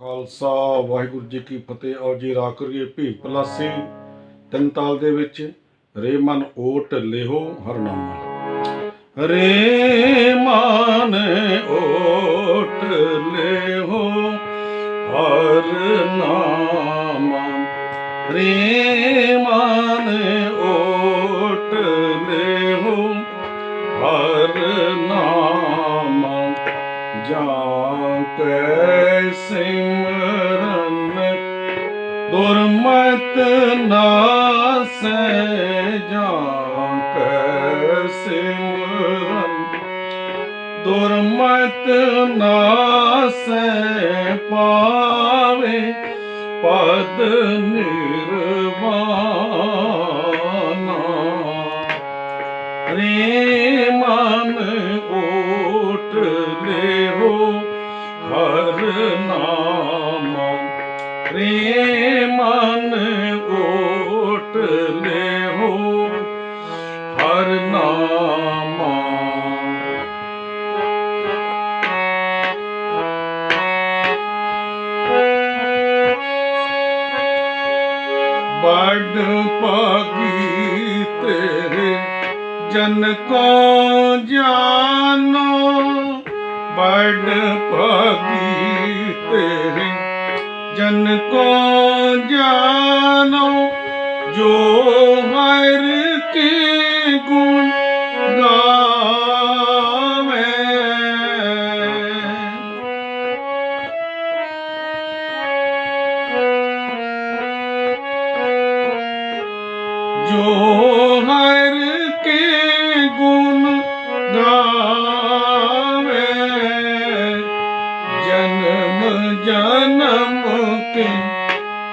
ਖਾਲਸਾ, ਵਾਹਿਗੁਰੂ ਜੀ ਕੀ ਫਤਿਹ। ਆਓ ਜੀ ਰਾ ਭੀ ਪਲਾਸੀ। ਤਿੰਨ ਤਾਲ ਦੇ ਵਿੱਚ, ਰੇ ਮਨ ਓਟ ਲੇਹੋ ਹਰਨਾਮਾ ਰੇ ਮਨ ਓਟ ਲਿਹੋ ਹਰਨਾਮਾ ਰੇ ਮਨ ਓਟ ਜਾਂ ਕੈ ਸਿਮਰਨ ਦੁਰਮਤ ਨਾਸੈ ਜਾਂ ਕੈ ਸਿਮਰਨ। ਦੁਰਮਤ ਨਾਸੈ ਪਾਵੇ, ਪਦ ਨਿਰਵਾਣਾ। ਰੇ ਮਨ ਓਟ ਲਿਓ ਨਾਮ ਰੇ ਮਨ ਓਟ ਲਿਓ ਹਰ ਨਾਮ ਬੜ ਪਾਗੀ ਤੇਰੇ ਜਨ ਕੋ ਜਾਨੋ ਬੜ ਪਾਗੀ ਤੇਰੇ। ਜਨ ਕੋ ਜਾਨੋ ਜੋ ਹਰ ਕੀ ਗੁਣ ਗਾਵੇ। ਜੋ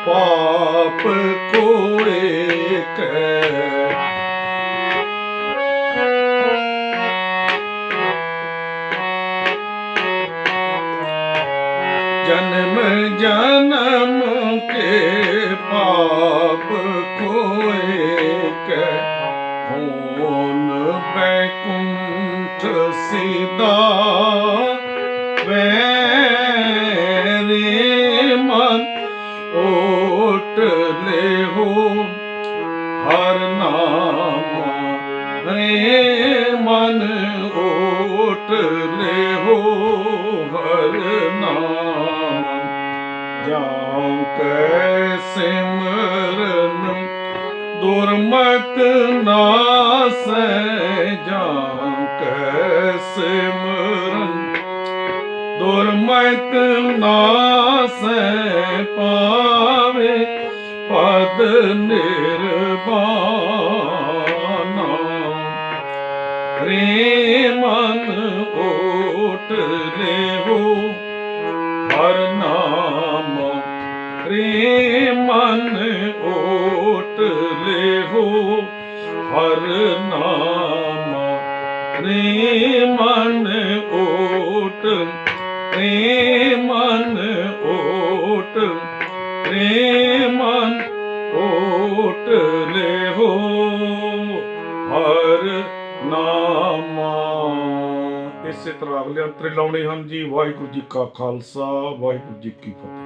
ਪਾਪ ਕੋਏ ਕੈ। ਜਨਮ ਜਨਮ ਕੇ ਪਾਪ ਕੋਏ ਕੈ। ਹੋਨ ਬੈਕੁੰਠ ਸਿਦਾ ਨਾਮ ਰੇ ਮਨ ਓਟ ਲਿਹੋ ਹਰ ਨਾਮ। ਜਾਉ ਕੈ ਸਿਮਰਨ, ਦੁਰਮਤ ਨਾਸੈ ਜਾਉ ਕੈ ਸਿਮਰਨ, ਦੁਰਮਤ ਨਾਸੈ ਪਾਵੇ। ਪਦ ਨਿਰਵਾਣਾ ਓਟ ਲਿਹੋ ਹਰ ਨਾਮ ਰੇ ਮਨ ਓਟ ਲਿਹੋ ਹਰ ਨਾਮ ਰੇ ਮਨ ਓਟ ਰੇ ਮਨ ਓਟ ਰੇ ਮਨ ਓਟ ਲਿਹੋ ਹਰ ਨਾਮਾ ਇਸੇ ਤਰ੍ਹਾਂ ਅਗਲੇ ਅੰਤਰੇ ਲਾਉਣੇ ਹਨ ਜੀ, ਵਾਹਿਗੁਰੂ ਜੀ ਕਾ ਖਾਲਸਾ, ਵਾਹਿਗੁਰੂ ਜੀ ਕੀ ਫਤਿਹ।